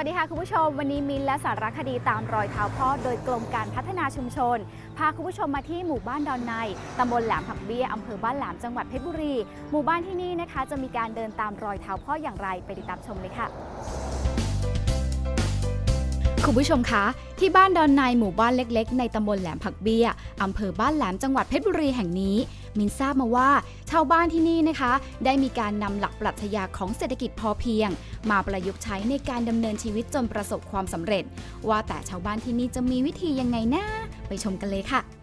วัสดีค่ะคุณผู้ชม วันนี้มินและสารคดีตามรอยเท้าพ่อโดยกรมการพัฒนาชุมชน พาคุณผู้ชมมาที่หมู่บ้านดอนในตำบลแหลมผักเบี้ยอำเภอบ้านแหลมจังหวัดเพชรบุรี หมู่บ้านที่นี่นะคะ จะมีการเดินตามรอยเท้าพ่ออย่างไรไปติดตามชมเลยค่ะ คุณผู้ชมคะ ที่บ้านดอนในหมู่บ้านเล็กๆ ในตำบลแหลมผักเบี้ยอำเภอบ้านแหลมจังหวัดเพชรบุรีแห่งนี้ มินทราบมาว่าชาวบ้านที่นี่นะคะ ได้มีการนำหลักปรัชญาของเศรษฐกิจพอเพียง มาประยุกต์ใช้ในการดำเนินชีวิตจนประสบความสำเร็จ ว่าแต่ชาวบ้านที่นี่จะมีวิธียังไงนะไปชมกันเลยค่ะ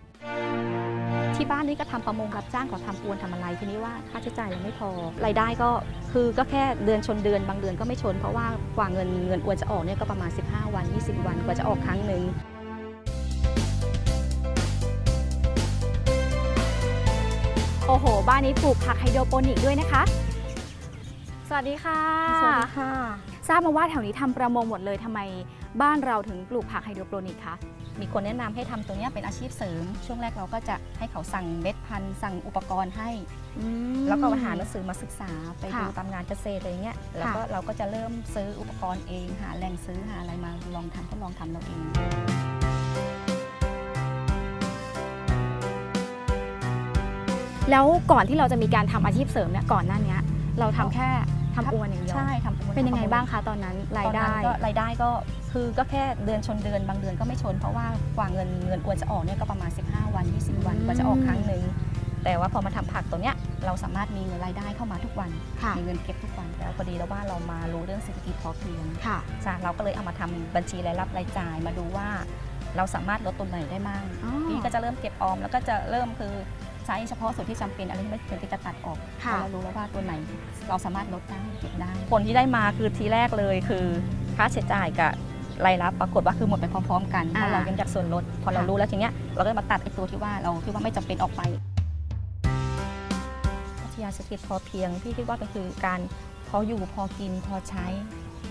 ที่บ้านนี่ก็ทำประมงรับจ้างขาทำอวนทำอะไรทีนี้ว่าค่าใช้จ่ายยังไม่พอรายได้ก็คือก็แค่เดือนชนเดือนบางเดือนก็ไม่ชน เพราะว่ากว่าเงินเงินอวนจะออกเนี่ยก็ประมาณ 15 วัน 20 วันกว่าจะออกครั้งหนึ่งโอ้โห บ้านนี้ปลูกผักไฮโดรโปนิกด้วยนะคะ สวัสดีค่ะ สวัสดีค่ะ ทราบมาว่าแถวนี้ทำประมงหมดเลยทำไมบ้านเราถึงปลูกผักไฮโดรโปนิกคะมีคนแนะนำให้ทำตัวเนี้ยเป็นอาชีพเสริม ช่วงแรกเราก็จะให้เขาสั่งเม็ดพันธุ์สั่งอุปกรณ์ให้ แล้วก็หาหนังสือมาศึกษาไปค่ะดูตามงานเกษตรอะไรเงี้ยแล้วก็เราก็จะเริ่มซื้ออุปกรณ์เองหาแหล่งซื้อหาอะไรมาลองทำก็ลองทำเราเองแล้วก่อนที่เราจะมีการทำอาชีพเสริมเนี่ยก่อนหน้านี้เราทำแค่ ทำอวนอย่างเดียวใช่ทำอวนเป็นยังไงทำอวบ้างคะตอนนั้นรายได้ตอนนั้นก็รายได้ก็คือก็แค่เดือนชนเดือนบางเดือนก็ไม่ชน เพราะว่ากว่าเงินเงินอวนจะออกเนี่ยก็ประมาณ 15 วัน 20 วันอืมกว่าจะออกครั้งหนึ่งแต่ว่าพอมาทำผักตัวเนี้ยเราสามารถมีเงินรายได้เข้ามาทุกวันค่ะมีเงินเก็บทุกวันแล้วพอดีแล้วว่าเรามารู้เรื่องเศรษฐกิจพอเพียงค่ะใช่เราก็เลยเอามาทำบัญชีรายรับรายจ่ายมาดูว่า เราสามารถลดตัวไหนได้มั่งอ๋อพี่ก็จะเริ่มเก็บออมแล้วก็จะเริ่มคือ ใช้เฉพาะส่วนที่จำเป็นอะไรที่ไม่จำเป็นก็จะตัดออกค่ะพอเรารู้แล้วว่าตัวไหนเราสามารถลดได้เก็บได้ ผลที่ได้มาคือทีแรกเลยคือค่าใช้จ่ายกับรายรับปรากฏว่าคือหมดไปพร้อมๆ กันเพราะเรายังจากส่วนลดพอเรารู้แล้วทีเนี้ยเราก็มาตัดไอ้ตัวที่ว่าเราที่ว่าไม่จำเป็นออกไปพัทยาเศรษฐกิจพอเพียงพี่คิดว่าก็คือการพออยู่พอกินพอใช้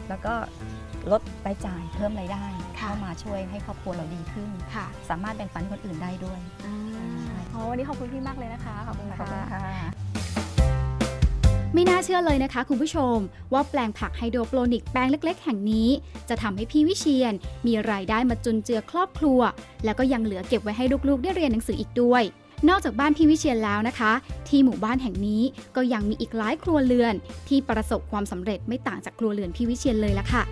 แล้วก็ลดรายจ่ายเพิ่มรายได้ค่ะ เข้ามาช่วยให้ครอบครัวเราดีขึ้น ค่ะสามารถแบ่งปันให้คนอื่นได้ด้วยอ่า อ๋อวันนี้ขอบคุณพี่มากเลยนะคะ ขอบคุณขอบคุณค่ะ ค่ะ ไม่น่าเชื่อเลยนะคะคุณผู้ชม ว่าแปลงผักไฮโดรโปรนิกแปลงเล็ก ๆ แห่งนี้ จะทำให้พี่วิเชียน มีรายได้มาจุนเจือครอบครัว แล้วก็ยังเหลือเก็บไว้ให้ลูกๆ ได้เรียนหนังสืออีกด้วย นอกจากบ้านพี่วิเชียนแล้วนะคะ ที่หมู่บ้านแห่งนี้ก็ยังมีอีกหลายครัวเรือน ที่ประสบความสำเร็จไม่ต่างจากครัวเรือนพี่วิเชียนเลยละค่ะ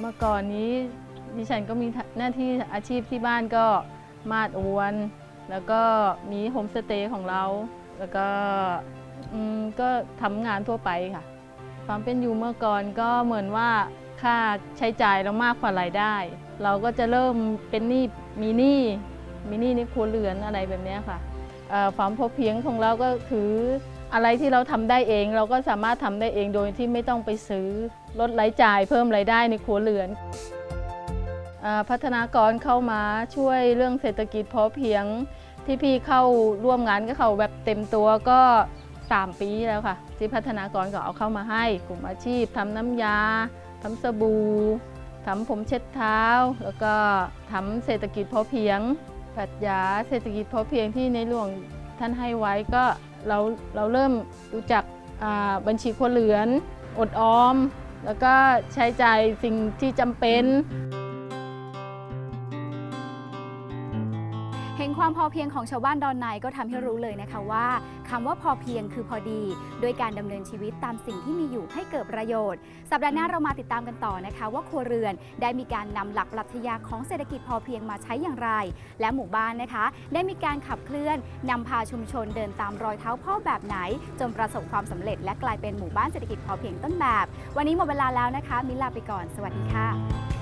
เมื่อก่อนนี้ ดิฉันก็มีหน้าที่อาชีพที่บ้านก็มาดอวน แล้วก็มีโฮมสเตย์ของเรา แล้วก็ก็ทำงานทั่วไปค่ะ ความเป็นอยู่เมื่อก่อนก็เหมือนว่าค่าใช้จ่ายเรามากกว่ารายได้ เราก็จะเริ่มเป็นหนี้มีหนี้มีหนี้ในครัวเรือนอะไรแบบนี้ค่ะความพอเพียงของเราก็คืออะไรที่เราทำได้เองเราก็สามารถทำได้เองโดยที่ไม่ต้องไปซื้อลดรายจ่ายเพิ่มรายได้ในครัวเรือน พัฒนากรเข้ามาช่วยเรื่องเศรษฐกิจพอเพียงที่พี่เข้าร่วมงานกับเขาแบบเต็มตัวก็ 3 ปีแล้วค่ะ ที่พัฒนากรก็เอาเข้ามาให้ กลุ่มอาชีพทำน้ำยาทำสบู่ทำผมเช็ดเท้า แล้วก็ทำเศรษฐกิจพอเพียงปรัชญาเศรษฐกิจพอเพียงที่ในหลวงท่านให้ไว้ก็เราเราเริ่มรู้จักบัญชีครัวเรือน อดออม แล้วก็ใช้จ่ายสิ่งที่จำเป็น ความพอเพียงของชาวบ้านดอนในก็ทำให้รู้เลยนะคะว่าคำว่าพอเพียงคือพอดี โดยการดำเนินชีวิตตามสิ่งที่มีอยู่ให้เกิดประโยชน์ สัปดาห์หน้าเรามาติดตามกันต่อนะคะ ว่าครัวเรือนได้มีการนำหลักปรัชญาของเศรษฐกิจพอเพียงมาใช้อย่างไร และหมู่บ้านนะคะ ได้มีการขับเคลื่อนนำพาชุมชนเดินตามรอยเท้าพ่อแบบไหน จนประสบความสำเร็จ และกลายเป็นหมู่บ้านเศรษฐกิจพอเพียงต้นแบบ วันนี้หมดเวลาแล้วนะคะ มิลลาไปก่อน สวัสดีค่ะ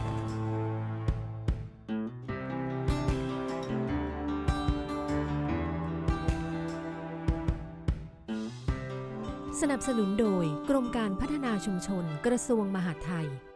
สนับสนุนโดยกรมการพัฒนาชุมชนกระทรวงมหาดไทย